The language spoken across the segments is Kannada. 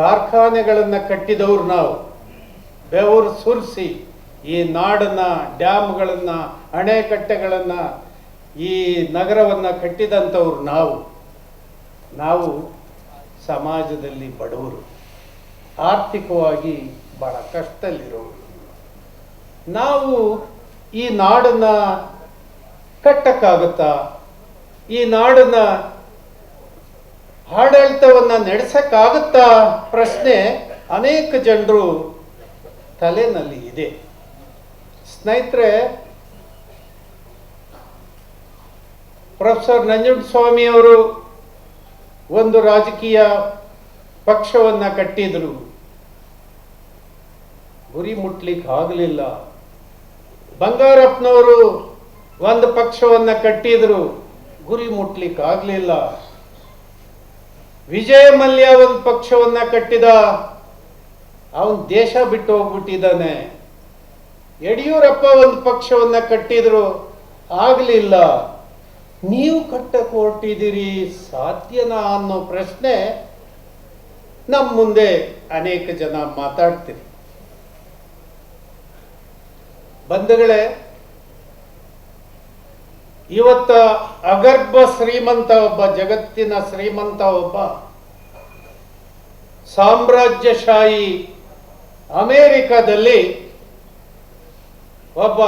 ಕಾರ್ಖಾನೆಗಳನ್ನು ಕಟ್ಟಿದವರು ನಾವು. ಬೆವರು ಸುರಿಸಿ ಈ ನಾಡನ್ನ, ಡ್ಯಾಮ್ಗಳನ್ನು, ಅಣೆಕಟ್ಟೆಗಳನ್ನು ಈ ನಗರವನ್ನು ಕಟ್ಟಿದಂಥವ್ರು ನಾವು. ನಾವು ಸಮಾಜದಲ್ಲಿ ಬಡವರು. ಆರ್ಥಿಕವಾಗಿ ಬಹಳ ಕಷ್ಟದಲ್ಲಿರೋರು. ನಾವು ಈ ನಾಡನ್ನು ಕಟ್ಟಕ್ಕಾಗುತ್ತಾ? ಈ ನಾಡನ್ನ ಆಡಳಿತವನ್ನ ನಡೆಸಕ್ಕಾಗುತ್ತಾ? ಪ್ರಶ್ನೆ ಅನೇಕ ಜನರು ತಲೆನಲ್ಲಿ ಇದೆ. ಸ್ನೇಹಿತರೆ, ಪ್ರೊಫೆಸರ್ ನಂಜುಂಡಸ್ವಾಮಿ ಅವರು ಒಂದು ರಾಜಕೀಯ ಪಕ್ಷವನ್ನ ಕಟ್ಟಿದ್ರು. ಗುರಿ ಮುಟ್ಲಿಕ್ಕೆ ಆಗಲಿಲ್ಲ. ಬಂಗಾರಪ್ಪನವರು ಒಂದು ಪಕ್ಷವನ್ನ ಕಟ್ಟಿದ್ರು. ಗುರಿ ಮುಟ್ಲಿಕ್ಕೆ ಆಗಲಿಲ್ಲ. ವಿಜಯ ಮಲ್ಯ ಒಂದು ಪಕ್ಷವನ್ನ ಕಟ್ಟಿದ, ಅವನ್ ದೇಶ ಬಿಟ್ಟು ಹೋಗ್ಬಿಟ್ಟಿದ್ದಾನೆ. ಯಡಿಯೂರಪ್ಪ ಒಂದು ಪಕ್ಷವನ್ನ ಕಟ್ಟಿದ್ರು, ಆಗಲಿಲ್ಲ. ನೀವು ಕಟ್ಟಕ್ಕೆ ಹೊರಟಿದ್ದೀರಿ ಸಾಧ್ಯನಾ ಅನ್ನೋ ಪ್ರಶ್ನೆ ನಮ್ಮ ಮುಂದೆ ಅನೇಕ ಜನ ಮಾತಾಡ್ತೀರಿ. ಬಂಧುಗಳೇ ಇವತ್ತ ಅಗರ್ಭ ಶ್ರೀಮಂತ ಒಬ್ಬ, ಜಗತ್ತಿನ ಶ್ರೀಮಂತ ಒಬ್ಬ, ಸಾಮ್ರಾಜ್ಯಶಾಹಿ ಅಮೇರಿಕಾದಲ್ಲಿ ಒಬ್ಬ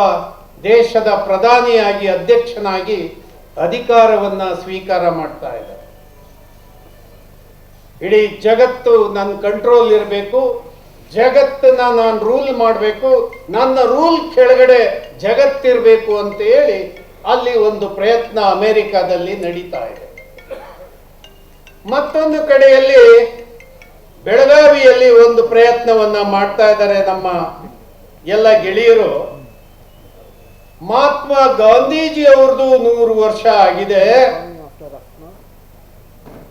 ದೇಶದ ಪ್ರಧಾನಿಯಾಗಿ, ಅಧ್ಯಕ್ಷನಾಗಿ ಅಧಿಕಾರವನ್ನ ಸ್ವೀಕಾರ ಮಾಡ್ತಾ ಇದ್ದಾರೆ. ಇಡೀ ಜಗತ್ತು ನನ್ನ ಕಂಟ್ರೋಲ್ ಇರಬೇಕು, ಜಗತ್ತನ್ನ ನಾನು ರೂಲ್ ಮಾಡಬೇಕು, ನನ್ನ ರೂಲ್ ಕೆಳಗಡೆ ಜಗತ್ತಿರಬೇಕು ಅಂತ ಹೇಳಿ ಅಲ್ಲಿ ಒಂದು ಪ್ರಯತ್ನ ಅಮೆರಿಕಾದಲ್ಲಿ ನಡೀತಾ ಇದೆ. ಮತ್ತೊಂದು ಕಡೆಯಲ್ಲಿ ಬೆಳಗಾವಿಯಲ್ಲಿ ಒಂದು ಪ್ರಯತ್ನವನ್ನ ಮಾಡ್ತಾ ಇದ್ದಾರೆ ನಮ್ಮ ಎಲ್ಲ ಗೆಳೆಯರು. ಮಹಾತ್ಮ ಗಾಂಧೀಜಿ ಅವ್ರದ್ದು ನೂರು ವರ್ಷ ಆಗಿದೆ.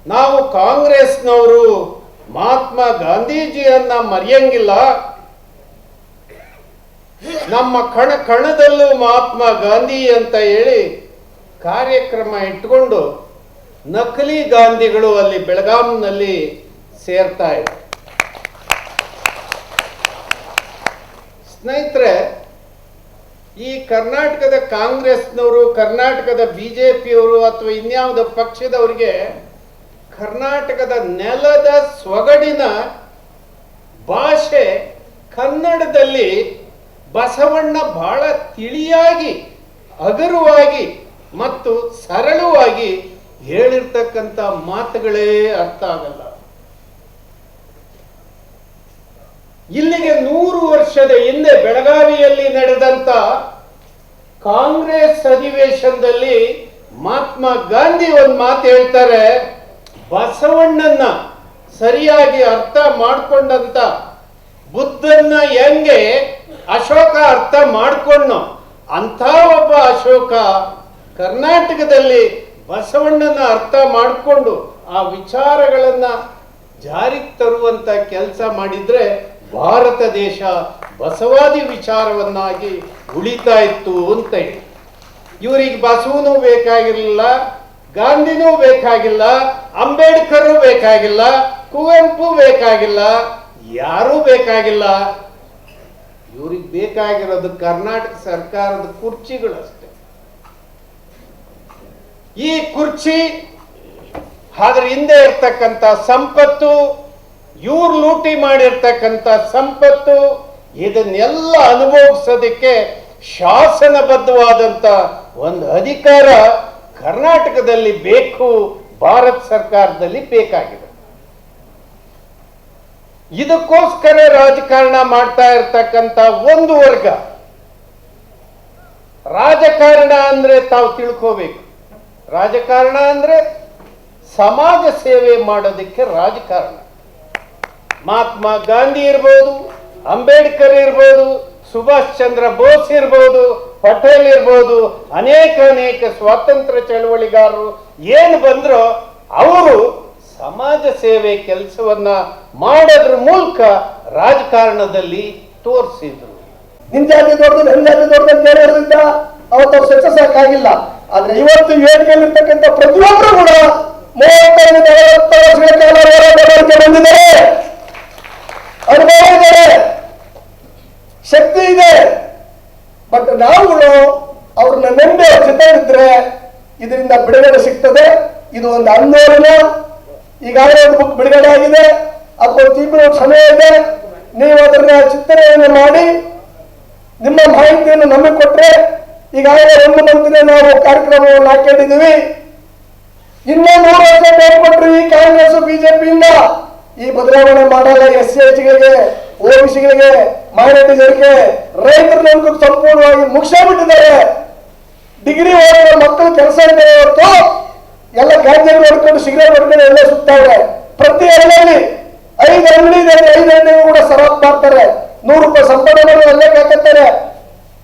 ನಾವು ಕಾಂಗ್ರೆಸ್ನವರು ಮಹಾತ್ಮ ಗಾಂಧೀಜಿಯನ್ನ ಮರೆಯಂಗಿಲ್ಲ. ನಮ್ಮ ಕಣ ಕಣದಲ್ಲೂ ಮಹಾತ್ಮ ಗಾಂಧಿ ಅಂತ ಹೇಳಿ ಕಾರ್ಯಕ್ರಮ ಇಟ್ಕೊಂಡು ನಕಲಿ ಗಾಂಧಿಗಳು ಅಲ್ಲಿ ಬೆಳಗಾಂನಲ್ಲಿ ಸೇರ್ತಾ ಇದೆ ಸ್ನೇಹಿತರೆ, ಈ ಕರ್ನಾಟಕದ ಕಾಂಗ್ರೆಸ್ನವರು, ಕರ್ನಾಟಕದ ಬಿ ಜೆ ಪಿಯವರು ಅಥವಾ ಇನ್ಯಾವುದೋ ಪಕ್ಷದವರಿಗೆ ಕರ್ನಾಟಕದ ನೆಲದ ಸೊಗಡಿನ ಭಾಷೆ ಕನ್ನಡದಲ್ಲಿ ಬಸವಣ್ಣ ಬಹಳ ತಿಳಿಯಾಗಿ, ಅಗರುವಾಗಿ ಮತ್ತು ಸರಳವಾಗಿ ಹೇಳಿರ್ತಕ್ಕಂಥ ಮಾತುಗಳೇ ಅರ್ಥ ಆಗಲ್ಲ. ಇಲ್ಲಿಗೆ ನೂರು ವರ್ಷದ ಹಿಂದೆ ಬೆಳಗಾವಿಯಲ್ಲಿ ನಡೆದಂತ ಕಾಂಗ್ರೆಸ್ ಅಧಿವೇಶನದಲ್ಲಿ ಮಹಾತ್ಮ ಗಾಂಧಿ ಒಂದು ಮಾತು ಹೇಳ್ತಾರೆ ಬಸವಣ್ಣನ ಸರಿಯಾಗಿ ಅರ್ಥ ಮಾಡ್ಕೊಂಡಂತ ಬುದ್ಧನ್ನ ಹೆಂಗೆ ಅಶೋಕ ಅರ್ಥ ಮಾಡಿಕೊಂಡು ಅಂಥ ಒಬ್ಬ ಅಶೋಕ ಕರ್ನಾಟಕದಲ್ಲಿ ಬಸವಣ್ಣನ ಅರ್ಥ ಮಾಡಿಕೊಂಡು ಆ ವಿಚಾರಗಳನ್ನ ಜಾರಿಗೆ ತರುವಂತ ಕೆಲಸ ಮಾಡಿದ್ರೆ ಭಾರತ ದೇಶ ಬಸವಾದಿ ವಿಚಾರವನ್ನಾಗಿ ಉಳಿತಾ ಇತ್ತು ಅಂತ ಹೇಳಿ. ಇವರಿಗೆ ಬಸವನೂ ಬೇಕಾಗಿರಲಿಲ್ಲ, ಗಾಂಧಿನೂ ಬೇಕಾಗಿಲ್ಲ, ಅಂಬೇಡ್ಕರ್ ಬೇಕಾಗಿಲ್ಲ, ಕುವೆಂಪು ಬೇಕಾಗಿಲ್ಲ, ಯಾರೂ ಬೇಕಾಗಿಲ್ಲ. ಇವ್ರಿಗೆ ಬೇಕಾಗಿರೋದು ಕರ್ನಾಟಕ ಸರ್ಕಾರದ ಕುರ್ಚಿಗಳಷ್ಟೇ. ಈ ಕುರ್ಚಿ ಅದ್ರ ಹಿಂದೆ ಇರ್ತಕ್ಕಂಥ ಸಂಪತ್ತು, ಇವ್ರು ಲೂಟಿ ಮಾಡಿರ್ತಕ್ಕಂಥ ಸಂಪತ್ತು, ಇದನ್ನೆಲ್ಲ ಅನುಭವಿಸೋದಕ್ಕೆ ಶಾಸನಬದ್ಧವಾದಂತ ಒಂದು ಅಧಿಕಾರ ಕರ್ನಾಟಕದಲ್ಲಿ ಬೇಕು, ಭಾರತ ಸರ್ಕಾರದಲ್ಲಿ ಬೇಕಾಗಿದೆ. ಇದಕ್ಕೋಸ್ಕರ ರಾಜಕಾರಣ ಮಾಡ್ತಾ ಇರ್ತಕ್ಕಂಥ ಒಂದು ವರ್ಗ. ರಾಜಕಾರಣ ಅಂದ್ರೆ ತಾವು ತಿಳ್ಕೋಬೇಕು. ರಾಜಕಾರಣ ಅಂದ್ರೆ ಸಮಾಜ ಸೇವೆ ಮಾಡೋದಕ್ಕೆ ರಾಜಕಾರಣ. ಮಹಾತ್ಮ ಗಾಂಧಿ ಇರ್ಬೋದು, ಅಂಬೇಡ್ಕರ್ ಇರ್ಬೋದು, ಸುಭಾಷ್ ಚಂದ್ರ ಬೋಸ್ ಇರ್ಬೋದು, ಪಟೇಲ್ ಇರ್ಬೋದು, ಅನೇಕ ಅನೇಕ ಸ್ವಾತಂತ್ರ್ಯ ಚಳವಳಿಗಾರರು ಏನು ಬಂದ್ರೋ ಅವರು ಸಮಾಜ ಸೇವೆ ಕೆಲಸವನ್ನ ಮಾಡೋದ್ರ ಮೂಲಕ ರಾಜಕಾರಣದಲ್ಲಿ ತೋರಿಸಿದ್ರು. ನಿಮ್ ಜಾತಿ ದೊಡ್ಡದು ನನ್ನ ಜಾತಿ ಹೇಳೋದ್ರಿಂದ ಅವತ್ತು ಅವ್ರು ಸಕ್ಸಸ್ ಆದ್ರೆ ಇವತ್ತು ಏಳ್ಗೆಯಲ್ಲಿ ಇರ್ತಕ್ಕಂಥ ಪ್ರತಿಯೊಬ್ಬರು ಕೂಡ ಮೂವತ್ತೈದು ವರ್ಷಗಳ ಕಾಲ ಬಂದಿದ್ದಾರೆ. ಅನುಭವ ಇದ್ದಾರೆ ಶಕ್ತಿ ಇದೆ. ಬಟ್ ನಾವುಗಳು ಅವ್ರನ್ನ ನಂಬಿ ಅವ್ರ ಜೊತೆ ಇದರಿಂದ ಬಿಡುಗಡೆ ಸಿಗ್ತದೆ. ಇದು ಒಂದು ಆಂದೋಲನ. ಈಗಾಗಲೇ ಒಂದು ಬುಕ್ ಬಿಡುಗಡೆ ಆಗಿದೆ. ಅದಕ್ಕೊಂದು ತಿಂಗಳು ಸಮಯ ಇದೆ. ನೀವು ಅದನ್ನ ಚಿಂತನೆಯನ್ನು ಮಾಡಿ, ನಿಮ್ಮ ಮಾಹಿತಿಯನ್ನು ನಮಗೆ ಕೊಟ್ಟರೆ ಈಗಾಗಲೇ ಒಂದು ಮಂತ್ರಿ ನಾವು ಕಾರ್ಯಕ್ರಮವನ್ನು ಹಾಕೊಂಡಿದ್ದೀವಿ. ಇನ್ನೂ ನೂರು ವರ್ಷ ಕೊಟ್ಟರು ಈ ಕಾಂಗ್ರೆಸ್ ಬಿಜೆಪಿಯಿಂದ. ಈ ಬದಲಾವಣೆ ಮಾಡಲ್ಲ ಎಸ್ ಗಳಿಗೆ ಓಬಿಸಿಗಳಿಗೆ ಜನಕ್ಕೆ ರೈತರ ಸಂಪೂರ್ಣವಾಗಿ ಮುಗಿಸ್ಬಿಟ್ಟಿದ್ದಾರೆ ಡಿಗ್ರಿ ಓದಿರೋ ಮಕ್ಕಳು ಕೆಲಸ ಇದೆ ಇವತ್ತು ಎಲ್ಲ ಗಾಂಜಾ ನೋಡ್ಕೊಂಡು ಸಿಗರೇಟ್ ಹೊಡ್ಕೊಂಡು ಎಲ್ಲ ಸುತ್ತಾವ್ರೆ. ಪ್ರತಿ ಹಳ್ಳಿಯಲ್ಲಿ ಐದು ಅಂಗಡಿ ಇದೆ ಐದು ಅಂಗಡಿಗೂ ಕೂಡ ಸರಾಬ್ ಮಾಡ್ತಾರೆ. ನೂರು ರೂಪಾಯಿ ಸಂಪಾದನೆ ಅಲ್ಲೇ ಕಾಕತ್ತಾರೆ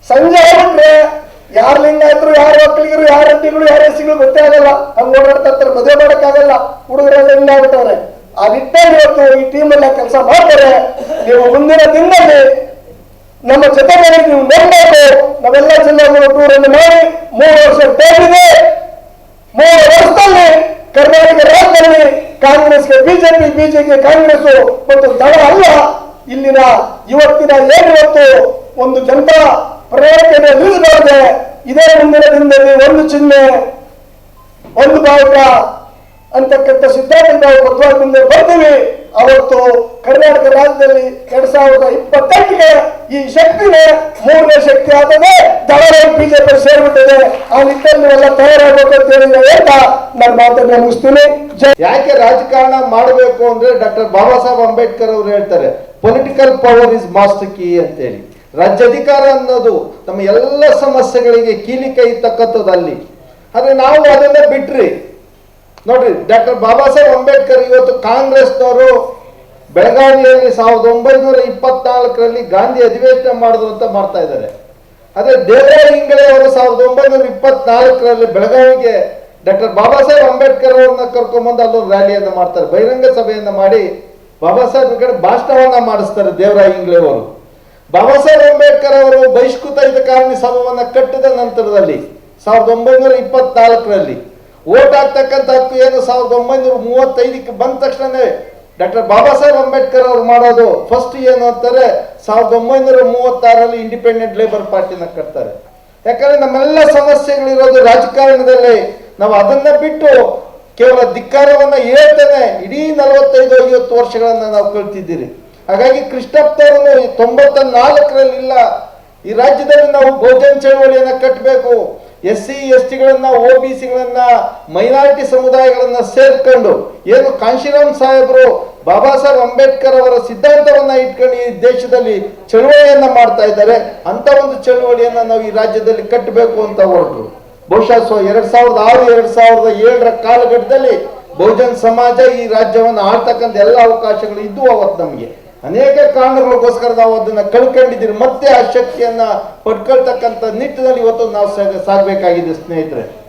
ಸಂಜೆ ಆಗ್ಬಿಟ್ರೆ ಯಾರ್ ಲಿಂಗಾಯತರು ಯಾರ ಮಕ್ಕಳಿಗರು ಯಾರ ಹಟ್ಟಿಗಳು ಯಾರ ಎಸಿಗಳು ಗೊತ್ತೇ ಆಗಲ್ಲ. ಹಂಗ ಓಡಾಡ್ತಾ ಇರ್ತಾರೆ, ಮದುವೆ ಮಾಡಕ್ಕಾಗಲ್ಲ ಹುಡುಗರೆಲ್ಲ ಹಿಂಗಾಗ್ಬಿಟ್ಟವ್ರೆ ಆ ನಿಟ್ಟಲ್ಲಿ ಇವತ್ತು ಈ ಟೀಮ್ ಎಲ್ಲ ಕೆಲಸ ಮಾಡ್ತಾರೆ. ನೀವು ಮುಂದಿನ ದಿನದಲ್ಲಿ ನಮ್ಮ ಜೊತೆಗೆ ನೀವು ನೋಡ್ಬೇಕು. ನಾವೆಲ್ಲ ಜಿಲ್ಲೆಗಳು ಟೂರನ್ನು ಮಾಡಿ, ಮೂರು ವರ್ಷ ಟೈಮ್ ಇದೆ ಮೂರು ವರ್ಷದಲ್ಲಿ ಕರ್ನಾಟಕ ರಾಜ್ಯದಲ್ಲಿ ಕಾಂಗ್ರೆಸ್ಗೆ, ಬಿಜೆಪಿ ಬಿಜೆಪಿ ಕಾಂಗ್ರೆಸ್ ಮತ್ತು ದಳ ಅಲ್ಲ. ಇಲ್ಲಿನ ಇವತ್ತಿನ ಏನಿವತ್ತು ಒಂದು ಜನತಾ ಪ್ರಯತ್ನ ನಿಲ್ಲಿಸಬಾರದೆ ಇದೇ ಮುಂದಿನ ದಿನದಲ್ಲಿ ಒಂದು ಚಿಹ್ನೆ, ಒಂದು ಭಾವಕ ಅಂತಕ್ಕಂಥ ಸಿದ್ಧಾಂತ ನಾವು ಬರ್ತೀವಿ ಅವತ್ತು ಕರ್ನಾಟಕ ರಾಜ್ಯದಲ್ಲಿ ಎರಡ್ ಸಾವಿರದ ಇಪ್ಪತ್ತೆಂಟಿಗೆ ಈ ಶಕ್ತಿನೇ ಮೂರನೇ ಶಕ್ತಿ ಆದರೆ ದಳಗಳು ಬಿಜೆಪಿ ಸೇರ್ಬಿಟ್ಟಿದೆ. ಆ ನಿಟ್ಟಲ್ಲಿ ಎಲ್ಲ ತಯಾರಾಗಬೇಕು ಅಂತ ಹೇಳಿದ್ರೆ ಹೇಳ್ತಾ ನನ್ನ ಮಾತನ್ನ ಮುಗಿಸ್ತೀನಿ. ಯಾಕೆ ರಾಜಕಾರಣ ಮಾಡಬೇಕು ಅಂದ್ರೆ ಡಾಕ್ಟರ್ ಬಾಬಾ ಸಾಹೇಬ್ ಅಂಬೇಡ್ಕರ್ ಅವರು ಹೇಳ್ತಾರೆ political power is master key ಅಂತೇಳಿ. ರಾಜ್ಯಾಧಿಕಾರ ಅನ್ನೋದು ನಮ್ಮ ಎಲ್ಲ ಸಮಸ್ಯೆಗಳಿಗೆ ಕೀಲಿ ಕೈ ತಕ್ಕಂಥದ್ದು ಅಲ್ಲಿ. ಆದ್ರೆ ನಾವು ಅದನ್ನ ಬಿಟ್ರಿ. ನೋಡ್ರಿ ಡಾಕ್ಟರ್ ಬಾಬಾ ಸಾಹೇಬ್ ಅಂಬೇಡ್ಕರ್ ಇವತ್ತು ಕಾಂಗ್ರೆಸ್ನವರು ಬೆಳಗಾವಿಯಲ್ಲಿ ಸಾವಿರದ ಒಂಬೈನೂರ ಇಪ್ಪತ್ನಾಲ್ಕರಲ್ಲಿ ಗಾಂಧಿ ಅಧಿವೇಶನ ಮಾಡಿದ್ರು ಅಂತ ಮಾಡ್ತಾ ಇದ್ದಾರೆ. ಅದೇ ದೇವರಾಯ ಇಂಗಳೆ ಅವರು ಸಾವಿರದ ಒಂಬೈನೂರ ಇಪ್ಪತ್ನಾಲ್ಕರಲ್ಲಿ ಬೆಳಗಾವಿಗೆ ಡಾಕ್ಟರ್ ಬಾಬಾ ಸಾಹೇಬ್ ಅಂಬೇಡ್ಕರ್ ಅವ್ರನ್ನ ಕರ್ಕೊಂಡ್ಬಂದು ಅಲ್ಲೊಂದು ರ್ಯಾಲಿಯನ್ನು ಮಾಡ್ತಾರೆ. ಬಹಿರಂಗ ಸಭೆಯನ್ನು ಮಾಡಿ ಬಾಬಾ ಸಾಹೇಬ್ ಕಡೆ ಭಾಷಣವನ್ನ ಮಾಡಿಸ್ತಾರೆ ದೇವರಾಯ ಹಿಂಗಳೇ ಅವರು. ಬಾಬಾ ಸಾಹೇಬ್ ಅಂಬೇಡ್ಕರ್ ಅವರು ಬಹಿಷ್ಕೃತ ಹಿತಕಾರಣಿ ಸಭವನ್ನು ಕಟ್ಟಿದ ನಂತರದಲ್ಲಿ, ಸಾವಿರದ ಒಂಬೈನೂರ ಇಪ್ಪತ್ನಾಲ್ಕರಲ್ಲಿ ಓಟ್ ಆಗ್ತಕ್ಕಂಥ ಹಕ್ಕು ಏನು? ಸಾವಿರದ ಒಂಬೈನೂರ ಮೂವತ್ತೈದಕ್ಕೆ ಬಂದ ತಕ್ಷಣನೇ ಡಾಕ್ಟರ್ ಬಾಬಾ ಸಾಹೇಬ್ ಅಂಬೇಡ್ಕರ್ ಅವರು ಮಾಡೋದು ಫಸ್ಟ್ ಏನು ಅಂತಾರೆ? ಸಾವಿರದ ಒಂಬೈನೂರ ಮೂವತ್ತಾರಲ್ಲಿ ಇಂಡಿಪೆಂಡೆಂಟ್ ಲೇಬರ್ ಪಾರ್ಟಿನ ಕಟ್ತಾರೆ. ಯಾಕಂದ್ರೆ ನಮ್ಮೆಲ್ಲ ಸಮಸ್ಯೆಗಳಿರೋದು ರಾಜಕಾರಣದಲ್ಲಿ. ನಾವು ಅದನ್ನ ಬಿಟ್ಟು ಕೇವಲ ಧಿಕ್ಕಾರವನ್ನ ಹೇಳ್ತೇನೆ. ಇಡೀ ನಲವತ್ತೈದು, ಐವತ್ತು ವರ್ಷಗಳನ್ನ ನಾವು ಕಳ್ತಿದ್ದೀರಿ. ಹಾಗಾಗಿ ಕೃಷ್ಣಪ್ಪನವರು ತೊಂಬತ್ತ ನಾಲ್ಕರಲ್ಲಿಲ್ಲ ಈ ರಾಜ್ಯದಲ್ಲಿ ನಾವು ಬಹುಜನ ಚಳವಳಿಯನ್ನ ಕಟ್ಟಬೇಕು ಎಸ್ ಸಿ ಎಸ್ ಟಿಗಳನ್ನ ಒ ಬಿ ಸಿಗಳನ್ನ ಮೈನಾರಿಟಿ ಸಮುದಾಯಗಳನ್ನ ಸೇರ್ಕೊಂಡು ಏನು ಕಾಂಶಿರಾಮ್ ಸಾಹೇಬರು ಬಾಬಾ ಸಾಹೇಬ್ ಅಂಬೇಡ್ಕರ್ ಅವರ ಸಿದ್ಧಾಂತವನ್ನ ಇಟ್ಕೊಂಡು ಈ ದೇಶದಲ್ಲಿ ಚಳುವಳಿಯನ್ನ ಮಾಡ್ತಾ ಇದ್ದಾರೆ, ಅಂತ ಒಂದು ಚಳುವಳಿಯನ್ನ ನಾವು ಈ ರಾಜ್ಯದಲ್ಲಿ ಕಟ್ಟಬೇಕು ಅಂತ ಹೊರಟರು ಬಹುಶಃ ಸೊ ಎರಡ್ ಸಾವಿರದ ಆರು, ಎರಡ್ ಸಾವಿರದ ಏಳರ ಕಾಲಘಟ್ಟದಲ್ಲಿ ಬಹುಜನ್ ಸಮಾಜ ಈ ರಾಜ್ಯವನ್ನು ಆಳ್ತಕ್ಕಂಥ ಎಲ್ಲ ಅವಕಾಶಗಳು ಇದ್ದು ಅವತ್ತು ನಮಗೆ. ಅನೇಕ ಕಾರಣಗಳಿಗೋಸ್ಕರ ನಾವು ಅದನ್ನ ಕಳ್ಕೊಂಡಿದ್ದೀರಿ. ಮತ್ತೆ ಆ ಶಕ್ತಿಯನ್ನ ಪಡ್ಕೊಳ್ತಕ್ಕಂಥ ನಿಟ್ಟಿನಲ್ಲಿ ಇವತ್ತು ನಾವು ಸಾಗ- ಸಾಗಬೇಕಾಗಿದೆ ಸ್ನೇಹಿತರೆ.